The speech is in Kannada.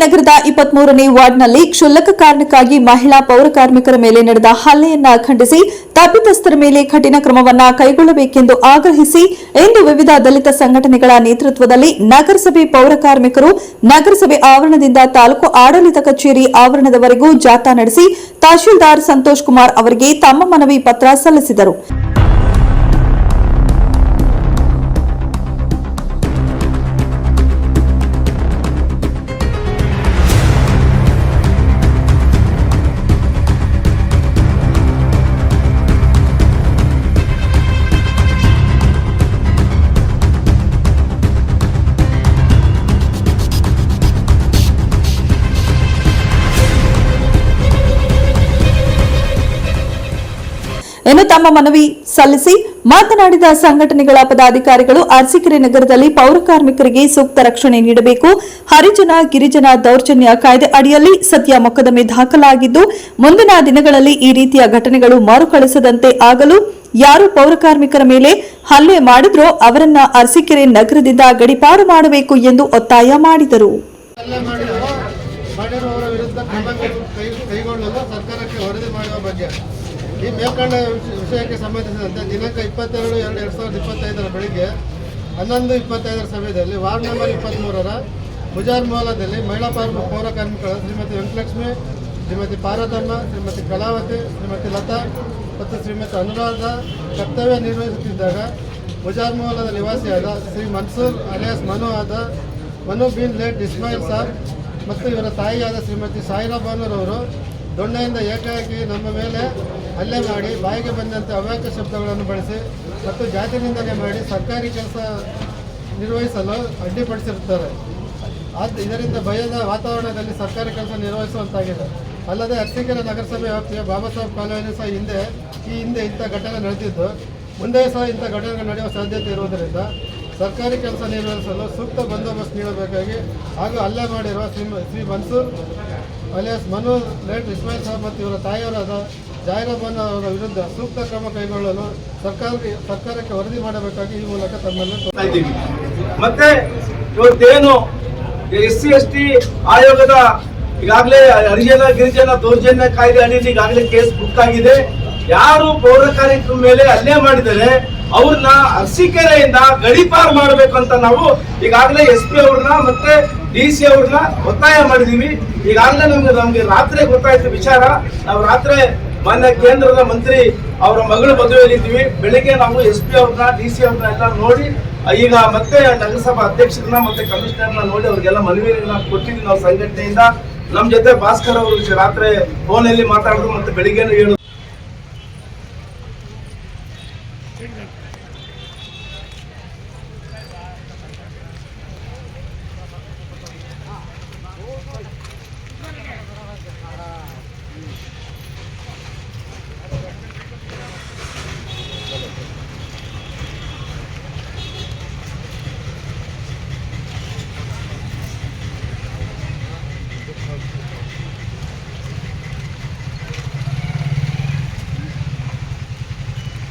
ನಗರದ ಇಪ್ಪತ್ಮೂರನೇ ವಾರ್ಡ್ನಲ್ಲಿ ಕ್ಷುಲ್ಲಕ ಕಾರಣಕ್ಕಾಗಿ ಮಹಿಳಾ ಪೌರ ಕಾರ್ಮಿಕರ ಮೇಲೆ ನಡೆದ ಹಲ್ಲೆಯನ್ನ ಖಂಡಿಸಿ ತಪ್ಪಿತಸ್ಥರ ಮೇಲೆ ಕಠಿಣ ಕ್ರಮವನ್ನ ಕೈಗೊಳ್ಳಬೇಕೆಂದು ಆಗ್ರಹಿಸಿ ಇಂದು ವಿವಿಧ ದಲಿತ ಸಂಘಟನೆಗಳ ನೇತೃತ್ವದಲ್ಲಿ ನಗರಸಭೆ ಪೌರ ಕಾರ್ಮಿಕರು ನಗರಸಭೆ ಆವರಣದಿಂದ ತಾಲೂಕು ಆಡಳಿತ ಕಚೇರಿ ಆವರಣದವರೆಗೂ ಜಾಥಾ ನಡೆಸಿ ತಹಶೀಲ್ದಾರ್ ಸಂತೋಷ್ ಕುಮಾರ್ ಅವರಿಗೆ ತಮ್ಮ ಮನವಿ ಪತ್ರ ಸಲ್ಲಿಸಿದರು. ಇನ್ನು ತಮ್ಮ ಮನವಿ ಸಲ್ಲಿಸಿ ಮಾತನಾಡಿದ ಸಂಘಟನೆಗಳ ಪದಾಧಿಕಾರಿಗಳು ಅರಸೀಕೆರೆ ನಗರದಲ್ಲಿ ಪೌರ ಕಾರ್ಮಿಕರಿಗೆ ಸೂಕ್ತ ರಕ್ಷಣೆ ನೀಡಬೇಕು. ಹರಿಜನ, ಗಿರಿಜನ ದೌರ್ಜನ್ಯ ಕಾಯ್ದೆ ಅಡಿಯಲ್ಲಿ ಸದ್ಯ ಮೊಕದ್ದಮೆ ದಾಖಲಾಗಿದ್ದು, ಮುಂದಿನ ದಿನಗಳಲ್ಲಿ ಈ ರೀತಿಯ ಘಟನೆಗಳು ಮರುಕಳಿಸದಂತೆ ಆಗಲು ಯಾರು ಪೌರ ಕಾರ್ಮಿಕರ ಮೇಲೆ ಹಲ್ಲೆ ಮಾಡಿದ್ರೋ ಅವರನ್ನ ಅರಸೀಕೆರೆ ನಗರದಿಂದ ಗಡಿಪಾರು ಮಾಡಬೇಕು ಎಂದು ಒತ್ತಾಯ ಮಾಡಿದರು. ಕೈಗೊಳ್ಳಲು ಸರ್ಕಾರಕ್ಕೆ ವರದಿ ಮಾಡುವ ಬಗ್ಗೆ. ಈ ಮೇಲ್ಕಂಡ ವಿಷ- ವಿಷಯಕ್ಕೆ ಸಂಬಂಧಿಸಿದಂತೆ ದಿನಾಂಕ ಇಪ್ಪತ್ತೆರಡು ಎರಡು ಎರಡು ಸಾವಿರದ ಇಪ್ಪತ್ತೈದರ ಬೆಳಿಗ್ಗೆ ಹನ್ನೊಂದು ಇಪ್ಪತ್ತೈದರ ಸಮಯದಲ್ಲಿ ವಾರ್ಡ್ ನಂಬರ್ ಇಪ್ಪತ್ತ್ಮೂರರ ಮುಜಾರ್ ಮೌಲದಲ್ಲಿ ಮಹಿಳಾ ಪಾರ್ಮ ಪೌರ ಕಾರ್ಮಿಕರು ಶ್ರೀಮತಿ ವೆಂಕಟಲಕ್ಷ್ಮಿ, ಶ್ರೀಮತಿ ಪಾರದಮ್ಮ ಶ್ರೀಮತಿ ಕಲಾವತಿ, ಶ್ರೀಮತಿ ಲತಾ ಮತ್ತು ಶ್ರೀಮತಿ ಅನುರಾಧ ಕರ್ತವ್ಯ ನಿರ್ವಹಿಸುತ್ತಿದ್ದಾಗ ಮುಜಾರ್ ಮೌಲದ ನಿವಾಸಿಯಾದ ಶ್ರೀ ಮನ್ಸೂರ್ ಅಲಿಯಾಸ್ ಮನು ಆದ ಮನು ಬಿನ್ ಲೇಟ್ ಇಸ್ಮಾಯಿಲ್ ಸಾಬ್ ಮತ್ತು ಇವರ ತಾಯಿಯಾದ ಶ್ರೀಮತಿ ಸಾಯಿರಾ ಅವರು ದೊಣ್ಣೆಯಿಂದ ಏಕಾಏಕಿ ನಮ್ಮ ಮೇಲೆ ಹಲ್ಲೆ ಮಾಡಿ ಬಾಯಿಗೆ ಬಂದಂತೆ ಅವ್ಯಾಕ ಶಬ್ದಗಳನ್ನು ಬಳಸಿ ಮತ್ತು ಜಾತಿ ಮಾಡಿ ಸರ್ಕಾರಿ ಕೆಲಸ ನಿರ್ವಹಿಸಲು ಅಡ್ಡಿಪಡಿಸಿರುತ್ತಾರೆ. ಅದು ಇದರಿಂದ ಭಯದ ವಾತಾವರಣದಲ್ಲಿ ಸರ್ಕಾರಿ ಕೆಲಸ ನಿರ್ವಹಿಸುವಂತಾಗಿದೆ. ಅಲ್ಲದೆ ಅರಸೀಕೆರೆ ನಗರಸಭೆ ವ್ಯಾಪ್ತಿಯ ಬಾಬಾ ಸಾಹೇಬ್ ಕಾಲೋನಿ ಸಹ ಹಿಂದೆ ಈ ಹಿಂದೆ ಇಂಥ ಘಟನೆ ನಡೆದಿದ್ದು ಮುಂದೆ ಸಹ ಇಂಥ ಘಟನೆಗಳು ನಡೆಯುವ ಸಾಧ್ಯತೆ ಇರುವುದರಿಂದ ಸರ್ಕಾರಿ ಕೆಲಸ ನಿರ್ವಹಿಸಲು ಸೂಕ್ತ ಬಂದೋಬಸ್ತ್ ನೀಡಬೇಕಾಗಿ ಹಾಗೂ ಹಲ್ಲೆ ಮಾಡಿರುವ ಶ್ರೀ ಶ್ರೀ ಮನ್ಸೂರ್ ಅಲಿಯಾಸ್ ಮನು ಲೇಟ್ ಇಸ್ಮಾಯಿಲ್ ಸಾಹಬ್ ಮತ್ತು ಇವರ ತಾಯಿಯವರಾದ ಜಾಹಿರಾಬಾನ್ ಅವರ ವಿರುದ್ಧ ಸೂಕ್ತ ಕ್ರಮ ಕೈಗೊಳ್ಳಲು ಸರ್ಕಾರಕ್ಕೆ ಸರ್ಕಾರಕ್ಕೆ ವರದಿ ಮಾಡಬೇಕಾಗಿ ಈ ಮೂಲಕ ತಮ್ಮಲ್ಲಿ ಮತ್ತೆ ಇವತ್ತೇನು ಎಸ್ ಸಿ, ಎಸ್ ಟಿ ಆಯೋಗದ ಈಗಾಗಲೇ ಹರಿಜನ, ಗಿರಿಜನ, ದೌರ್ಜನ್ಯ ಕಾಯ್ದೆ ಅಡಿಯಲ್ಲಿ ಈಗಾಗಲೇ ಕೇಸ್ ಬುಕ್ ಆಗಿದೆ. ಯಾರು ಪೌರ ಕಾರ್ಯಕ್ರಮ ಮೇಲೆ ಹಲ್ಲೆ ಮಾಡಿದರೆ ಅವ್ರನ್ನ ಅರಸೀಕೆರೆಯಿಂದ ಗಡಿಪಾರು ಮಾಡಬೇಕು ಅಂತ ನಾವು ಈಗಾಗಲೇ ಎಸ್ ಪಿ ಅವ್ರನ್ನ ಮತ್ತೆ ಡಿ ಸಿ ಅವ್ರನ್ನ ಒತ್ತಾಯ ಮಾಡಿದೀವಿ. ಈಗಾಗಲೇ ನಮ್ಗೆ ನಮ್ಗೆ ರಾತ್ರಿ ಗೊತ್ತಾಯ್ತು ವಿಚಾರ. ನಾವು ರಾತ್ರಿ ಮಾನ್ಯ ಕೇಂದ್ರದ ಮಂತ್ರಿ ಅವರ ಮಗಳ ಮದುವೆಯಲ್ಲಿದ್ದೀವಿ ಬೆಳಿಗ್ಗೆ ನಾವು ಎಸ್ ಪಿ ಅವ್ರನ್ನ, ಡಿ ಸಿ ಅವ್ರನ್ನ ಎಲ್ಲ ನೋಡಿ, ಈಗ ಮತ್ತೆ ನಗರಸಭಾ ಅಧ್ಯಕ್ಷರನ್ನ ಮತ್ತೆ ಕಮಿಷನರ್ನ ನೋಡಿ ಅವ್ರಿಗೆಲ್ಲ ಮನವಿಯನ್ನ ಕೊಟ್ಟಿದ್ವಿ ನಾವು ಸಂಘಟನೆಯಿಂದ. ನಮ್ ಜೊತೆ ಭಾಸ್ಕರ್ ಅವರು ರಾತ್ರಿ ಫೋನಲ್ಲಿ ಮಾತಾಡಿದ್ರು ಮತ್ತೆ ಬೆಳಿಗ್ಗೆನೂ ಹೇಳು